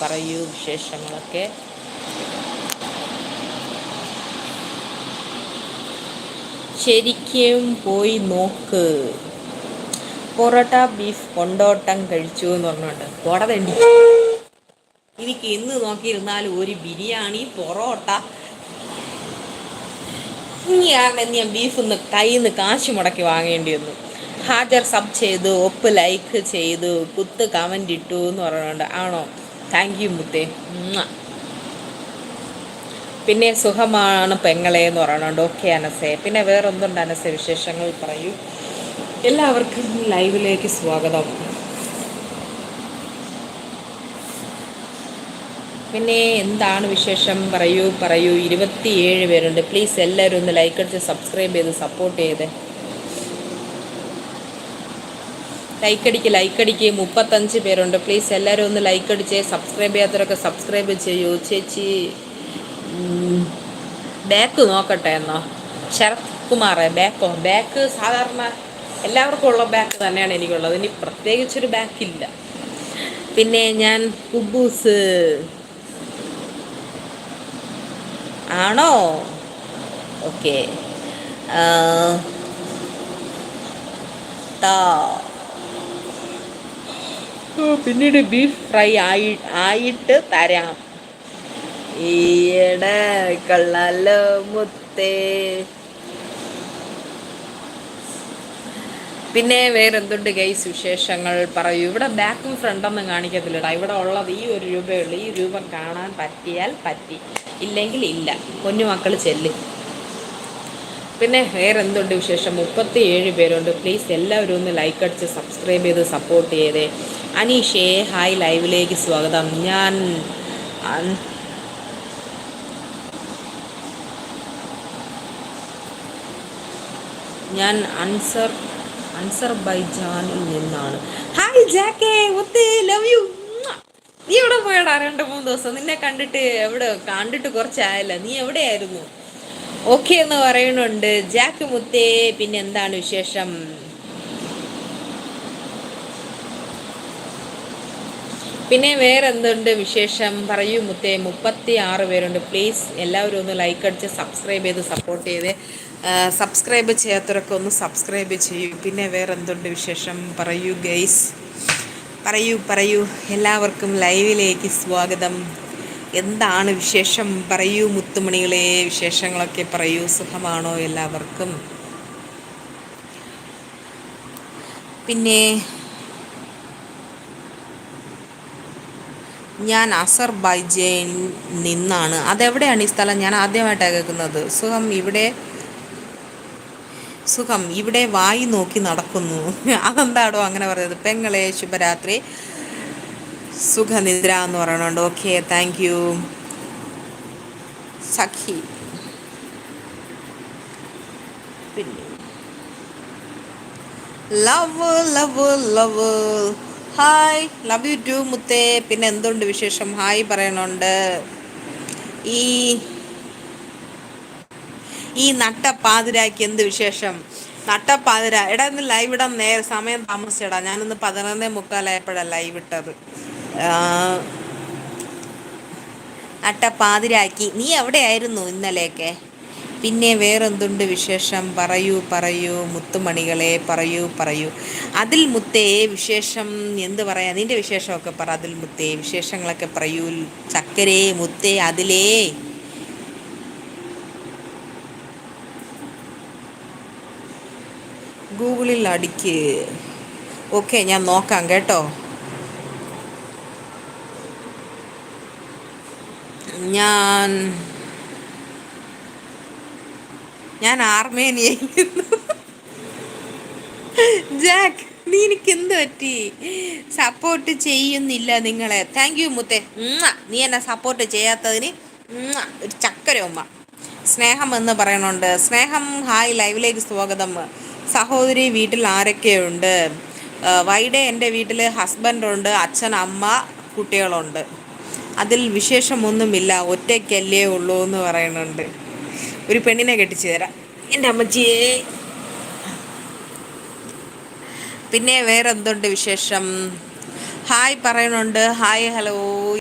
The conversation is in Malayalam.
പറയൂ വിശേഷങ്ങളൊക്കെ. ശരിക്കും പോയി നോക്ക്. പൊറോട്ട ബീഫ് കൊണ്ടോട്ടം കഴിച്ചു എന്ന് പറഞ്ഞുകൊണ്ട് പോടതണ്ടി എനിക്ക് ഇന്ന് നോക്കിയിരുന്നാലും ഒരു ബിരിയാണി പൊറോട്ട. ഇനിയാണെന്ന് ഞാൻ ബീഫ് ഒന്ന് കയ്യിൽ നിന്ന് കാശ് മുടക്കി വാങ്ങേണ്ടി വന്നു. ഹാജർ സബ് ചെയ്തു ഒപ്പ് ലൈക്ക് ചെയ്തു കുത്ത് കമന്റ് ഇട്ടു എന്ന് പറഞ്ഞുകൊണ്ട്. ആണോ? താങ്ക് യു മുത്തേ. പിന്നെ സുഖമാണ് പെങ്ങളെ എന്ന് പറയണുണ്ട്. ഓക്കെ അനസേ. പിന്നെ വേറൊന്നുണ്ട് അനസെ വിശേഷങ്ങൾ പറയൂ. എല്ലാവർക്കും ലൈവിലേക്ക് സ്വാഗതം. പിന്നെ എന്താണ് വിശേഷം? പറയൂ പറയൂ. ഇരുപത്തിയേഴ് പേരുണ്ട്. പ്ലീസ് എല്ലാവരും ഒന്ന് ലൈക്ക് അടിച്ച് സബ്സ്ക്രൈബ് ചെയ്ത് സപ്പോർട്ട് ചെയ്തേ. ലൈക്ക് അടിക്ക് ലൈക്ക് അടിക്ക് മുപ്പത്തഞ്ച് പേരുണ്ട്. പ്ലീസ് എല്ലാവരും ഒന്ന് ലൈക്ക് അടിച്ച് സബ്സ്ക്രൈബ് ചെയ്യാത്തവരൊക്കെ സബ്സ്ക്രൈബ് ചെയ്യൂ. ചേച്ചി ബാക്ക് നോക്കട്ടെ എന്നോ. ശരത് കുമാറെ ബാക്കോ ബാക്ക് സാധാരണ എല്ലാവർക്കും ഉള്ള ബാക്ക് തന്നെയാണ് എനിക്കുള്ളത്. ഇനി പ്രത്യേകിച്ചൊരു ബാക്കില്ല പിന്നെ ഞാൻ കുബൂസ്. ആണോ? ഓക്കെ പിന്നീട് ബീഫ് ഫ്രൈ ആയി ആയിട്ട് തരാം. ഈയിടെ കള്ളാലോ മുത്തേ. പിന്നെ വേറെന്തുണ്ട് ഗൈസ് വിശേഷങ്ങൾ? പറയൂ. ഇവിടെ ബാക്കും ഫ്രണ്ടൊന്നും കാണിക്കത്തില്ലടാ. ഇവിടെ ഉള്ളത് ഈ ഒരു രൂപയുള്ളൂ ഈ രൂപം കാണാൻ പറ്റിയാൽ പറ്റി. ഇല്ലെങ്കിൽ ഇല്ല. കുഞ്ഞു മക്കൾ ചെല്ല്. പിന്നെ വേറെ എന്തുണ്ട് വിശേഷം? മുപ്പത്തി ഏഴ് പേരുണ്ട്. പ്ലീസ് എല്ലാവരും ഒന്ന് ലൈക്ക് അടിച്ച് സബ്സ്ക്രൈബ് ചെയ്ത് സപ്പോർട്ട് ചെയ്തേ. അനീഷേ ഹായ് ലൈവിലേക്ക് സ്വാഗതം. ഞാൻ ഞാൻ അൻസർ അൻസർ ബൈജാനിൽ നിന്നാണ് ഹായ് ജാക്കേ ഒത്തി ലവ് യു നീ എവിടെ പോയടാ? രണ്ട് മൂന്ന് ദിവസം. നിന്നെ കണ്ടിട്ട് എവിടെ? കണ്ടിട്ട് കുറച്ചായല്ല. നീ എവിടെയായിരുന്നു? ഓക്കെ എന്ന് പറയുന്നുണ്ട്. ജാക്ക് മുത്തേ പിന്നെ എന്താണ് വിശേഷം? പിന്നെ വേറെ എന്തുണ്ട് വിശേഷം? പറയൂ മുത്തേ മുപ്പത്തി ആറ് പേരുണ്ട്. പ്ലീസ് എല്ലാവരും ഒന്ന് ലൈക്ക് അടിച്ച് സബ്സ്ക്രൈബ് ചെയ്ത് സപ്പോർട്ട് ചെയ്ത്. സബ്സ്ക്രൈബ് ചെയ്യാത്തവരൊക്കെ ഒന്ന് സബ്സ്ക്രൈബ് ചെയ്യൂ. പിന്നെ വേറെ എന്തുണ്ട് വിശേഷം? പറയൂ ഗൈസ് പറയൂ പറയൂ. എല്ലാവർക്കും ലൈവിലേക്ക് സ്വാഗതം. എന്താണ് വിശേഷം? പറയൂ മുത്തുമണികളെ വിശേഷങ്ങളൊക്കെ പറയൂ. സുഖമാണോ എല്ലാവർക്കും? പിന്നെ ഞാൻ അസർബൈജാൻ നിന്നാണ്. അതെവിടെയാണ് ഈ സ്ഥലം? ഞാൻ ആദ്യമായിട്ടാണ് കേൾക്കുന്നത്. സുഖം ഇവിടെ സുഖം ഇവിടെ വായി നോക്കി നടക്കുന്നു. അതെന്താടോ അങ്ങനെ പറയുന്നത്? പെങ്ങളെ ശുഭരാത്രി. സുഖനിദ്ര എന്ന് പറയണുണ്ട് ഓക്കെ താങ്ക് യു സഖി. പിന്നെ. Love love love hi love you too മുത്തേ. പിന്നെ എന്തുണ്ട് വിശേഷം? ഹായ് പറയണുണ്ട്. ഈ ഈ നട്ടപ്പാതിരാക്കി എന്ത് വിശേഷം? നട്ടപ്പാതിര. എടാ ഇന്ന് ലൈവ് ഇടാൻ നേരെ സമയം താമസിച്ചടാ. ഞാനിന്ന് പതിനൊന്നേ മുക്കാലായപ്പോഴാണ് ലൈവ് ഇട്ടത്. നട്ടപ്പാതിരാക്കി നീ എവിടെയായിരുന്നു ഇന്നലെയൊക്കെ? പിന്നെ വേറെന്തുണ്ട് വിശേഷം? പറയൂ പറയൂ മുത്തുമണികളെ പറയൂ പറയൂ. അതിൽ മുത്തേ വിശേഷം എന്ത് പറയാ? നിന്റെ വിശേഷമൊക്കെ പറ അതിൽ മുത്തേ. വിശേഷങ്ങളൊക്കെ പറയൂ. ചക്കരേ മുത്തേ അതിലേ. ഗൂഗിളിൽ അടിക്ക്. ഓക്കെ ഞാൻ നോക്കാം കേട്ടോ. ഞാൻ ഞാൻ ആർമേനിയയിൽ ജാക്ക് നീ എനിക്ക് എന്ത് പറ്റി? സപ്പോർട്ട് ചെയ്യുന്നില്ല നിങ്ങളെ. താങ്ക് യു മുത്തേ. നീ എന്നെ സപ്പോർട്ട് ചെയ്യാത്തതിന് ഒരു ചക്കര ഉമ്മ. സ്നേഹം എന്ന് പറയണുണ്ട്. സ്നേഹം ഹായ് ലൈവിലേക്ക് സ്വാഗതം. സഹോദരി വീട്ടിൽ ആരൊക്കെയുണ്ട്? വൈഡേ എന്റെ വീട്ടിൽ ഹസ്ബൻഡുണ്ട് അച്ഛൻ അമ്മ കുട്ടികളുണ്ട്. അതിൽ വിശേഷമൊന്നുമില്ല ഒറ്റയ്ക്കല്ലേ ഉള്ളൂ എന്ന് പറയുന്നുണ്ട്. ഒരു പെണ്ണിനെ കെട്ടിച്ചു തരാം. എന്റെ അമ്മച്ചിയെ. പിന്നെ വേറെന്തുണ്ട് വിശേഷം? ഹായ് പറയുന്നുണ്ട്. Hi hello.